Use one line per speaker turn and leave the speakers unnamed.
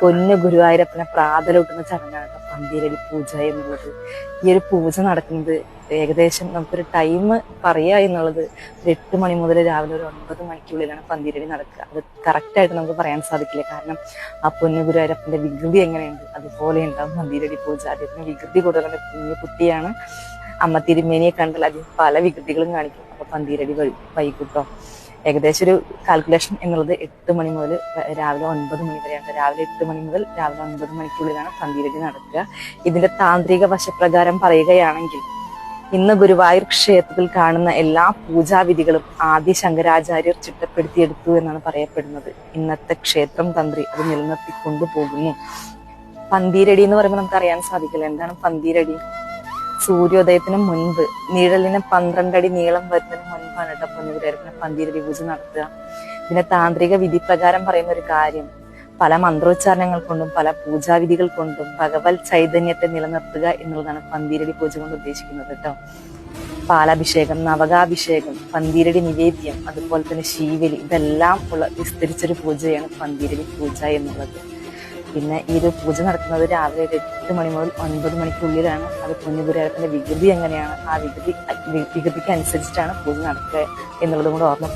പൊന്നു ഗുരുവായൂരപ്പനെ പ്രാതലൂട്ടുന്ന ചടങ്ങാണ് കേട്ടോ. പന്തീരടി പൂജ എന്നുള്ളത്. ഈ ഒരു പൂജ നടക്കുന്നത് ഏകദേശം നമുക്കൊരു ടൈം പറയുക എന്നുള്ളത് ഒരു എട്ട് മണി മുതൽ രാവിലെ ഒരു ഒൻപത് മണിക്കുള്ളിലാണ് പന്തീരടി നടക്കുക. അത് കറക്റ്റായിട്ട് നമുക്ക് പറയാൻ സാധിക്കില്ല. കാരണം ആ പൊന്ന് ഗുരുവായൂരപ്പന്റെ വികൃതി എങ്ങനെയുണ്ട്? അതുപോലെ ഉണ്ടാവും പന്തീരടി പൂജ? അദ്ദേഹത്തിന് വികൃതി കൂടുതലുള്ള കുഞ്ഞു കുട്ടിയാണ്. അമ്മ തിരുമേനിയെ കണ്ടാൽ അതിൽ പല വികൃതികളും കാണിക്കും. അപ്പൊ പന്തീരടി വഴി വൈകിട്ടോ. ഏകദേശം ഒരു കാൽക്കുലേഷൻ എന്നുള്ളത് എട്ട് മണി മുതൽ രാവിലെ ഒൻപത് മണി വരെയാണ്. രാവിലെ എട്ട് മണി മുതൽ രാവിലെ ഒൻപത് മണിക്കുള്ളിലാണ് പന്തീരടി നടക്കുക. ഇതിന്റെ താന്ത്രിക വശപ്രകാരം പറയുകയാണെങ്കിൽ ഇന്ന് ഗുരുവായൂർ ക്ഷേത്രത്തിൽ കാണുന്ന എല്ലാ പൂജാവിധികളും ആദ്യ ശങ്കരാചാര്യർ ചിട്ടപ്പെടുത്തിയെടുത്തു എന്നാണ് പറയപ്പെടുന്നത്. ഇന്നത്തെ ക്ഷേത്രം തന്ത്രി അത് നിലനിർത്തി കൊണ്ടുപോകുന്നു പന്തീരടി എന്ന് പറയുമ്പോൾ നമുക്ക് അറിയാൻ സാധിക്കില്ല. എന്താണ് പന്തീരടി? സൂര്യോദയത്തിന് മുൻപ് നിഴലിന് പന്ത്രണ്ടടി നീളം വരുന്നതിന് മുൻപാണ് കേട്ടോ പൊന്നുകുരേരപ്പിനെ പന്തീരടി പൂജ നടത്തുക. പിന്നെ താന്ത്രിക വിധി പ്രകാരം പറയുന്ന ഒരു കാര്യം പല മന്ത്രോച്ചാരണങ്ങൾ കൊണ്ടും പല പൂജാവിധികൾ കൊണ്ടും ഭഗവത് ചൈതന്യത്തെ നിലനിർത്തുക എന്നുള്ളതാണ് പന്തീരടി പൂജ കൊണ്ട് ഉദ്ദേശിക്കുന്നത് കേട്ടോ. പാലാഭിഷേകം നവകാഭിഷേകം പന്തീരടി നിവേദ്യം അതുപോലെ തന്നെ ശീവലി ഇതെല്ലാം ഉള്ള വിസ്തരിച്ചൊരു പൂജയാണ് പന്തീരടി പൂജ എന്നുള്ളത്. പിന്നെ ഈ ഒരു പൂജ നടക്കുന്നത് രാവിലെ ഒരു എട്ട് മണി മുതൽ ഒൻപത് മണിക്കുള്ളിലാണ്. അത് കുഞ്ഞുപുരാരത്തിന്റെ വികൃതി എങ്ങനെയാണ്? ആ വികൃതി വികൃതിക്ക് അനുസരിച്ചിട്ടാണ് പൂജ നടക്കുക എന്നുള്ളതും കൂടെ ഓർമ്മപ്പെടുത്തുക.